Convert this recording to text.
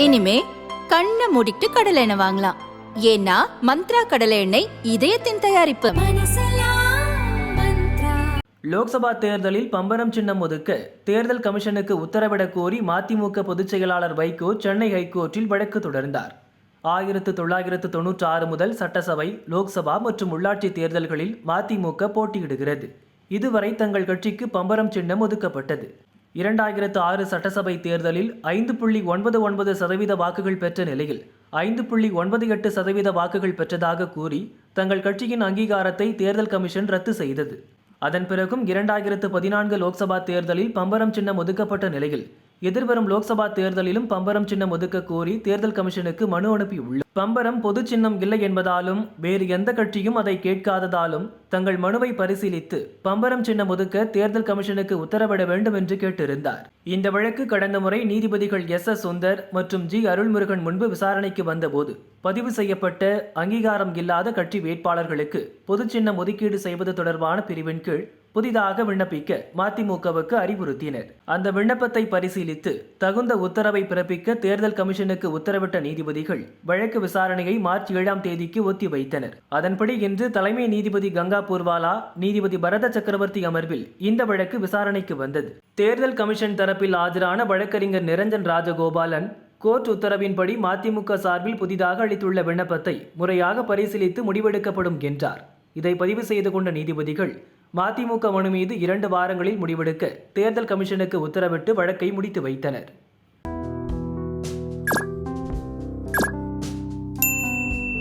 இனிமே கண்ணை மூடிட்டு கடலை எண்ணெய் வாங்கலாம். ஏன்னா மந்த்ரா கடலை எண்ணெய் இதயத்தின் தயாரிப்பு. லோக்சபா தேர்தலில் பம்பரம் சின்னம் ஒதுக்க தேர்தல் கமிஷனுக்கு உத்தரவிடக் கோரி மதிமுக பொதுச் செயலாளர் வைகோ சென்னை ஹைகோர்ட்டில் வழக்கு தொடர்ந்தார். ஆயிரத்து தொள்ளாயிரத்து தொன்னூற்றி ஆறு முதல் சட்டசபை லோக்சபா மற்றும் உள்ளாட்சி தேர்தல்களில் மதிமுக போட்டியிடுகிறது. இதுவரை தங்கள் கட்சிக்கு பம்பரம் சின்னம் ஒதுக்கப்பட்டது. இரண்டாயிரத்து ஆறு சட்டசபை தேர்தலில் ஐந்து புள்ளி ஒன்பது ஒன்பது சதவீத வாக்குகள் பெற்ற நிலையில் ஐந்து புள்ளி ஒன்பது எட்டு சதவீத வாக்குகள் பெற்றதாக கூறி தங்கள் கட்சியின் அங்கீகாரத்தை தேர்தல் கமிஷன் ரத்து செய்தது. அதன் பிறகும் இரண்டாயிரத்து பதினான்கு லோக்சபா தேர்தலில் பம்பரம் சின்னம் ஒதுக்கப்பட்ட நிலையில் எதிர்வரும் லோக்சபா தேர்தலிலும் பம்பரம் சின்னம் ஒதுக்க கோரி தேர்தல் கமிஷனுக்கு மனு அனுப்பியுள்ளது பம்பரம் பொது சின்னம் இல்லை என்பதாலும் வேறு எந்த கட்சியும் அதை கேட்காததாலும் தங்கள் மனுவை பரிசீலித்து பம்பரம் சின்னம் ஒதுக்க தேர்தல் கமிஷனுக்கு உத்தரவிட வேண்டும் என்று கேட்டிருந்தார். இந்த வழக்கு கடந்த முறை நீதிபதிகள் எஸ் எஸ் சுந்தர் மற்றும் ஜி அருள்முருகன் முன்பு விசாரணைக்கு வந்தபோது பதிவு செய்யப்பட்ட அங்கீகாரம் இல்லாத கட்சி வேட்பாளர்களுக்கு பொது சின்னம் ஒதுக்கீடு செய்வது தொடர்பான பிரிவின் கீழ் புதிதாக விண்ணப்பிக்க மதிமுகவுக்கு அறிவுறுத்தினர். அந்த விண்ணப்பத்தை பரிசீலித்து தகுந்த உத்தரவை பிறப்பிக்க தேர்தல் கமிஷனுக்கு உத்தரவிட்ட நீதிபதிகள் வழக்கு வழக்கு விசாரணையை மார்ச் ஏழாம் தேதிக்கு ஒத்திவைத்தனர். அதன்படி இன்று தலைமை நீதிபதி கங்கா பூர்வாலா நீதிபதி பரத சக்கரவர்த்தி அமர்வில் இந்த வழக்கு விசாரணைக்கு வந்தது. தேர்தல் கமிஷன் தரப்பில் ஆஜரான வழக்கறிஞர் நிரஞ்சன் ராஜகோபாலன் கோர்ட் உத்தரவின்படி மதிமுக சார்பில் புதிதாக அளித்துள்ள விண்ணப்பத்தை முறையாக பரிசீலித்து முடிவெடுக்கப்படும் என்றார். இதை பதிவு செய்து கொண்ட நீதிபதிகள் மதிமுக மனு மீது இரண்டு வாரங்களில் முடிவெடுக்க தேர்தல் கமிஷனுக்கு உத்தரவிட்டு வழக்கை முடித்து வைத்தனர்.